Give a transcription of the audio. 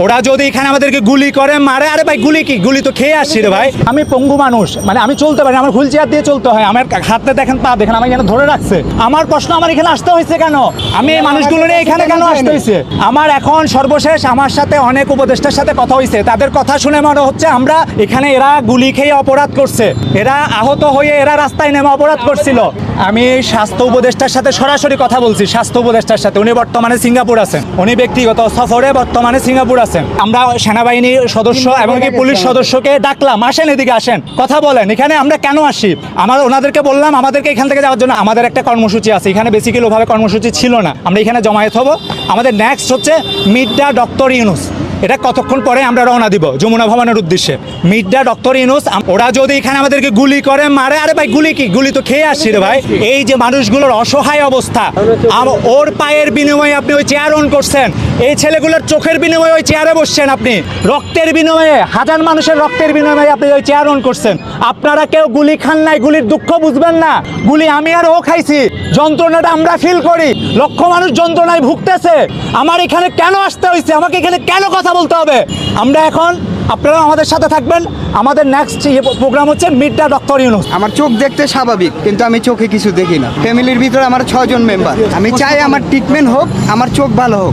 ওরা যদি এখানে আমাদেরকে গুলি করে, মারে, আরে ভাই, গুলি কি? গুলি তো খেয়ে আসছি রে ভাই। আমি পঙ্গু মানুষ মানে আমি চলতে পারি আমার হুইল চেয়ার দিয়ে চলতে হয়। আমার হাতে দেখেন, পা দেখেন আমার এখানে ধরে রাখছে। আমার প্রশ্ন, আমার এখানে আসতে হয়েছে কেন? আমি এই মানুষগুলো নিয়ে এখানে কেন আসতে হয়েছে? আমার এখন সর্বশেষ আমার সাথে অনেক উপদেষ্টার সাথে কথা হয়েছে। তাদের কথা শুনে মনে হচ্ছে আমরা এখানে এরা গুলি খেয়ে অপরাধ করছে। এরা আহত হয়ে এরা রাস্তায় নেমে অপরাধ করছিল। আমি স্বাস্থ্য উপদেষ্টার সাথে সরাসরি কথা বলছি, স্বাস্থ্য উপদেষ্টার সাথে। উনি বর্তমানে সিঙ্গাপুর আছেন। উনি ব্যক্তিগত সফরে বর্তমানে সিঙ্গাপুর আছেন। আমরা সেনাবাহিনীর সদস্য এবং কি পুলিশ সদস্যকে ডাকলাম। আসেন এদিকে আসেন। কথা বলেন এখানে আমরা কেন আসি? আমার ওনাদেরকে বললাম আমাদেরকে এখান থেকে যাওয়ার জন্য আমাদের একটা কর্মসূচি আছে। এখানে বেসিক্যালি ওভাবে কর্মসূচি ছিল না। আমরা এখানে জমায়েত হব। আমাদের নেক্সট হচ্ছে মিড ডা ডক্টর ইউনুস। এটা কতক্ষণ পরে আমরা রওনা দিব? যমুনা ভবনের উদ্দেশ্যে। মিডডা ডক্টর ইনুস ওরা যদি এখানে আমাদেরকে গুলি করে, মারে, আরে ভাই, গুলি কি? গুলি তো খেয়ে আসছি রে ভাই। এই যে মানুষগুলোর অসহায় অবস্থা ওর পায়ের বিনিময়ে আপনি ওই চেয়ার অন করছেন। এই ছেলেগুলোর চোখের বিনিময়ে ওই চেয়ারে বসছেন আপনি। রক্তের বিনিময়ে, হাজার মানুষের রক্তের বিনিময়ে আপনি ওই চেয়ার অন করছেন। আপনারা কেউ গুলি খান নাই, গুলির দুঃখ বুঝবেন না। গুলি আমি আর ও খাইছি। যন্ত্রণাটা আমরা ফিল করি। লক্ষ মানুষ যন্ত্রণায় ভুগতেছে। আমার এখানে কেন আসতে হয়েছে আমাকে এখানে কেন কথা বলতে হবে। আমরা এখন আপনারা আমাদের সাথে থাকবেন। আমাদের নেক্সট প্রোগ্রাম হচ্ছে মিড দ্য ডক্টর ইউনুস আমার চোখ দেখতে স্বাভাবিক, কিন্তু আমি চোখে কিছু দেখি না। ফ্যামিলির ভিতরে আমার ছজন মেম্বার আমি চাই আমার ট্রিটমেন্ট হোক, আমার চোখ ভালো হোক।